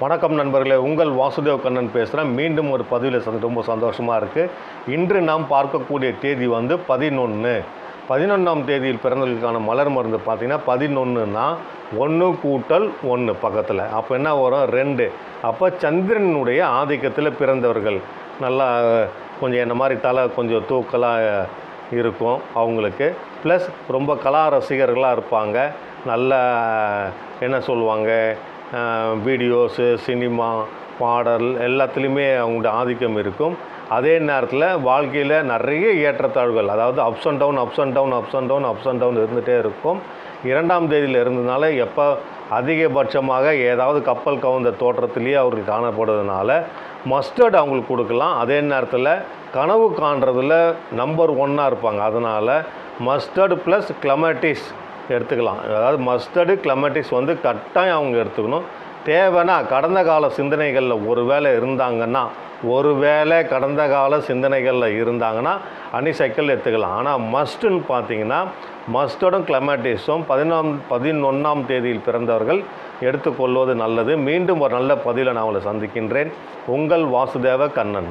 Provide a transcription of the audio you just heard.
வணக்கம் நண்பர்களே உங்கள் வாசுதேவ் கண்ணன் பேசுகிறேன் மீண்டும் ஒரு பதிவில் சந்தி ரொம்ப சந்தோஷமாக இருக்குது இன்று நாம் பார்க்கக்கூடிய தேதி வந்து பதினொன்று பதினொன்றாம் தேதியில் பிறந்தவர்களுக்கான மலர் மருந்து பார்த்திங்கன்னா பதினொன்றுனா ஒன்று கூட்டல் ஒன்று பக்கத்தில். அப்போ என்ன வரும்? ரெண்டு. அப்போ சந்திரனுடைய ஆதிக்கத்தில் பிறந்தவர்கள். நல்லா கொஞ்சம் என்ன மாதிரி தலை கொஞ்சம் தூக்கலாக இருக்கும் அவங்களுக்கு. ப்ளஸ் ரொம்ப கலா ரசிகர்களாக இருப்பாங்க. நல்ல என்ன சொல்லுவாங்க? வீடியோஸு சினிமா பாடல் எல்லாத்துலேயுமே அவங்களோட ஆதிக்கம் இருக்கும். அதே நேரத்தில் வாழ்க்கையில் நிறைய ஏற்றத்தாழ்வுகள் அதாவது ups and down ups and down ups and down ups and down இருந்துகிட்டே இருக்கும். இரண்டாம் தேதியில் இருந்ததுனால எப்போ அதிகபட்சமாக ஏதாவது கப்பல் கவுந்த தோற்றத்திலேயே அவர்கள் காணப்படுறதுனால மஸ்டர்ட் அவங்களுக்கு கொடுக்கலாம். அதே நேரத்தில் கனவு காண்றதில் நம்பர் ஒன்னாக இருப்பாங்க. அதனால் மஸ்டர்டு ப்ளஸ் கிளமட்டிஸ் எடுத்துக்கலாம். அதாவது மஸ்டர்டு கிளமட்டிஸ் வந்து கட்டாயம் அவங்க எடுத்துக்கணும். தேவைன்னா கடந்த கால சிந்தனைகளில் ஒரு வேளை இருந்தாங்கன்னா ஒரு வேளை கடந்த கால சிந்தனைகளில் இருந்தாங்கன்னா அனிசைக்கிள் எடுத்துக்கலாம். ஆனால் மஸ்ட்டுன்னு பார்த்தீங்கன்னா மஸ்டோடும் கிளமேட்டிஸும் பதினொன் பதினொன்றாம் தேதியில் பிறந்தவர்கள் எடுத்துக்கொள்வது நல்லது. மீண்டும் ஒரு நல்ல பதிவில் நான் உங்களை சந்திக்கின்றேன். உங்கள் வாசுதேவ கண்ணன்.